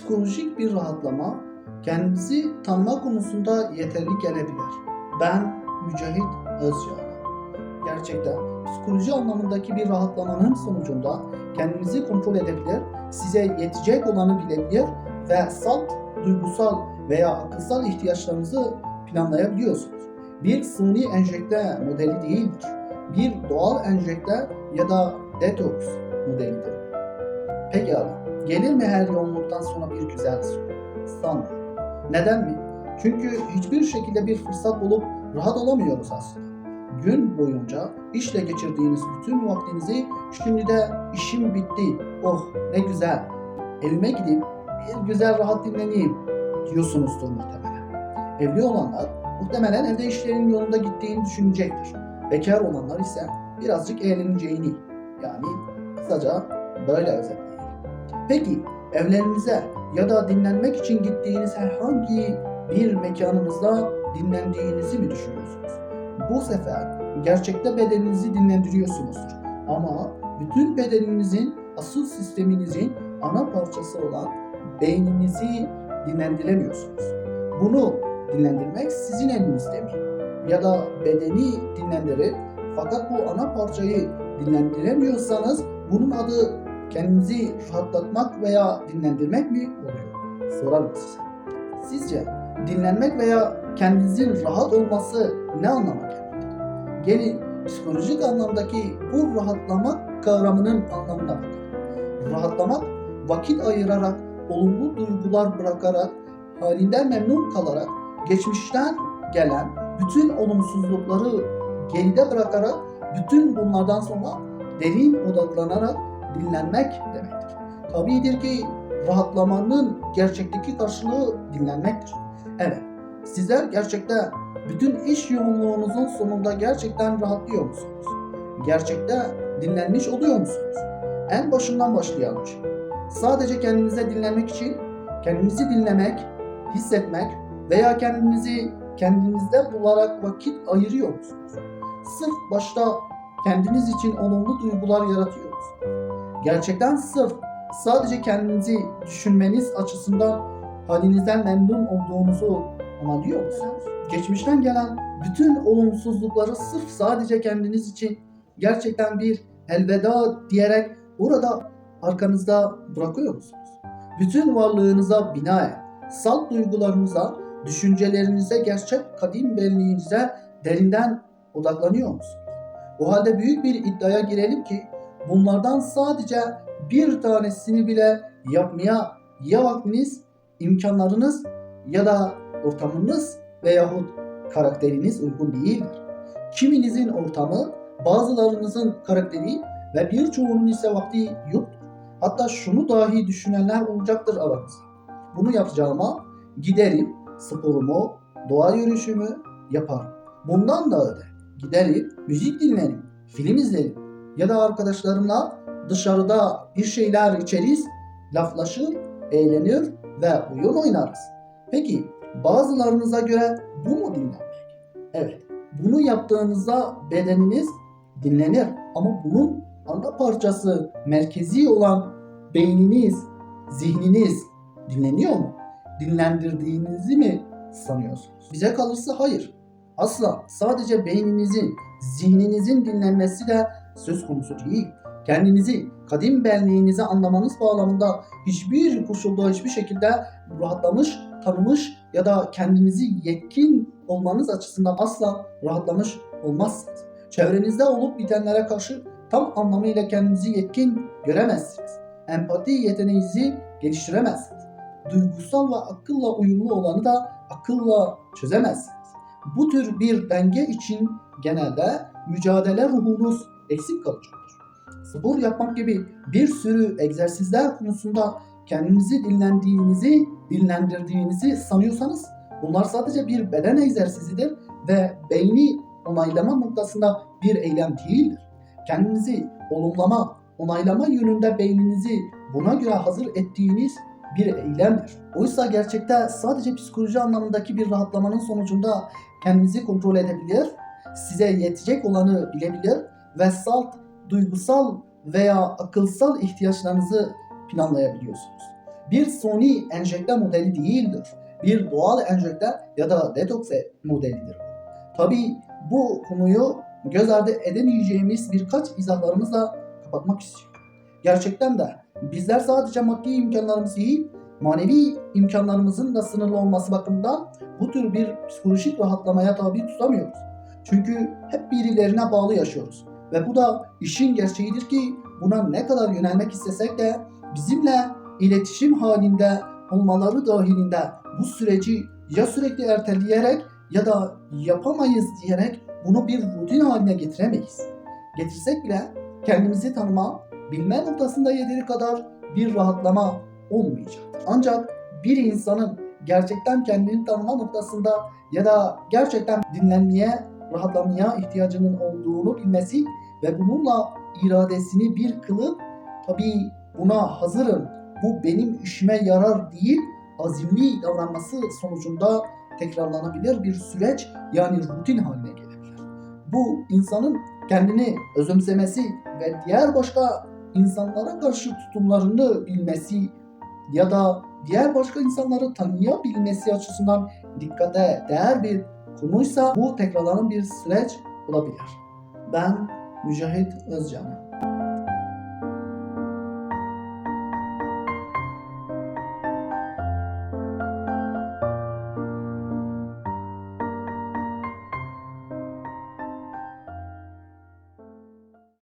psikolojik bir rahatlama kendinizi tanıma konusunda yeterli gelebilir. Ben Mücahit Özcan. Gerçekten psikoloji anlamındaki bir rahatlamanın sonucunda kendinizi kontrol edebilir, size yetecek olanı bilebilir ve salt, duygusal veya akılsal ihtiyaçlarınızı planlayabiliyorsunuz. Bir suni enjekte modeli değildir. Bir doğal enjekte ya da detoks modelidir. Pekala, gelir mi her yoğunluktan sonra bir güzel soru? Sanmıyorum. Neden mi? Çünkü hiçbir şekilde bir fırsat bulup rahat olamıyoruz aslında. Gün boyunca işle geçirdiğiniz bütün vaktinizi şimdi de işim bitti, oh ne güzel, evime gidip bir güzel rahat dinleneyim diyorsunuzdur muhtemelen. Evli olanlar muhtemelen evde işlerin yolunda gittiğini düşünecektir. Bekar olanlar ise birazcık eğleneceğini yani kısaca böyle özetleyelim. Peki evlerinize ya da dinlenmek için gittiğiniz herhangi bir mekanınızda dinlendiğinizi mi düşünüyorsunuz? Bu sefer gerçekte bedeninizi dinlendiriyorsunuzdur. Ama bütün bedeninizin asıl sisteminizin ana parçası olan beyninizi dinlendiremiyorsunuz. Bunu dinlendirmek sizin elinizde mi? Ya da bedeni dinlendirip fakat bu ana parçayı dinlendiremiyorsanız bunun adı kendinizi rahatlatmak veya dinlendirmek mi oluyor? Sorarım size. Sizce dinlenmek veya kendinizin rahat olması ne anlama gelmektedir? Gelin psikolojik anlamdaki bu rahatlamak kavramının anlamına bakalım. Rahatlamak, vakit ayırarak, olumlu duygular bırakarak, halinden memnun kalarak, geçmişten gelen bütün olumsuzlukları geride bırakarak, bütün bunlardan sonra derin odaklanarak dinlenmek demektir. Tabidir ki rahatlamanın gerçekteki karşılığı dinlenmektir. Evet, sizler gerçekte bütün iş yoğunluğunuzun sonunda gerçekten rahatlıyor musunuz? Gerçekte dinlenmiş oluyor musunuz? En başından başlayalım şimdi. Sadece kendinize dinlenmek için kendinizi dinlemek, hissetmek veya kendinizi kendinizde bularak vakit ayırıyor musunuz? Sırf başta kendiniz için olumlu duygular yaratıyor? Gerçekten sırf sadece kendinizi düşünmeniz açısından halinizden memnun olduğunuzu onaylıyor musunuz? Geçmişten gelen bütün olumsuzlukları sırf sadece kendiniz için gerçekten bir elveda diyerek orada arkanızda bırakıyor musunuz? Bütün varlığınıza binaen, salt duygularınıza, düşüncelerinize, gerçek kadim benliğinize derinden odaklanıyor musunuz? O halde büyük bir iddiaya girelim ki bunlardan sadece bir tanesini bile yapmaya ya vaktiniz, imkanlarınız ya da ortamınız veyahut karakteriniz uygun değildir. Kiminizin ortamı, bazılarınızın karakteri ve birçoğunun ise vakti yoktur. Hatta şunu dahi düşünenler olacaktır aranızda. Bunu yapacağıma giderim, sporumu, doğa yürüyüşümü yaparım. Bundan da öte giderim, müzik dinlerim, film izlerim ya da arkadaşlarımla dışarıda bir şeyler içeriz, laflaşır, eğlenir ve oyun oynarız. Peki bazılarınıza göre bu mu dinlenmek? Evet, bunu yaptığınızda bedeniniz dinlenir ama bunun ana parçası merkezi olan beyniniz, zihniniz dinleniyor mu? Dinlendirdiğinizi mi sanıyorsunuz? Bize kalırsa hayır. Asla sadece beyninizin, zihninizin dinlenmesi de söz konusu değil. Kendinizi, kadim benliğinizi anlamanız bağlamında hiçbir koşulda hiçbir şekilde rahatlamış, tanımış ya da kendinizi yetkin olmanız açısından asla rahatlamış olmazsınız. Çevrenizde olup bitenlere karşı tam anlamıyla kendinizi yetkin göremezsiniz. Empati yeteneğinizi geliştiremezsiniz. Duygusal ve akılla uyumlu olanı da akılla çözemezsiniz. Bu tür bir denge için genelde mücadele ruhunuz eksik kalacaktır. Spor yapmak gibi bir sürü egzersizler konusunda kendinizi dinlendiğinizi, dinlendirdiğinizi sanıyorsanız bunlar sadece bir beden egzersizidir ve beyni onaylama noktasında bir eylem değildir. Kendinizi olumlama, onaylama yönünde beyninizi buna göre hazır ettiğiniz bir eylemdir. Oysa gerçekte sadece psikoloji anlamındaki bir rahatlamanın sonucunda kendinizi kontrol edebilir, size yetecek olanı bilebilir ve salt, duygusal veya akılsal ihtiyaçlarınızı planlayabiliyorsunuz. bir suni enjekte modeli değildir. Bir doğal enjekte ya da detoks modelidir. Tabii bu konuyu göz ardı edemeyeceğimiz birkaç izahlarımızla kapatmak istiyorum. Gerçekten de bizler sadece maddi imkanlarımızı değil, manevi imkanlarımızın da sınırlı olması bakımından bu tür bir psikolojik rahatlamaya tabi tutamıyoruz. Çünkü hep birilerine bağlı yaşıyoruz. Ve bu da işin gerçeğidir ki buna ne kadar yönelmek istesek de bizimle iletişim halinde olmaları dahilinde bu süreci ya sürekli erteleyerek ya da yapamayız diyerek bunu bir rutin haline getiremeyiz. Getirsek bile kendimizi tanıma, bilme noktasında yeteri kadar bir rahatlama olmayacaktır. Ancak bir insanın gerçekten kendini tanıma noktasında ya da gerçekten dinlenmeye, rahatlamaya ihtiyacının olduğunu bilmesi ve bununla iradesini bir kılıp tabii buna hazırım, bu benim işime yarar değil, azimli davranması sonucunda tekrarlanabilir bir süreç yani rutin haline gelebilir. Bu insanın kendini özümsemesi ve diğer başka insanlara karşı tutumlarını bilmesi ya da diğer başka insanları tanıyabilmesi açısından dikkate değer bir konuysa bu tekrarlanan bir süreç olabilir. Ben Mücahit Özcan.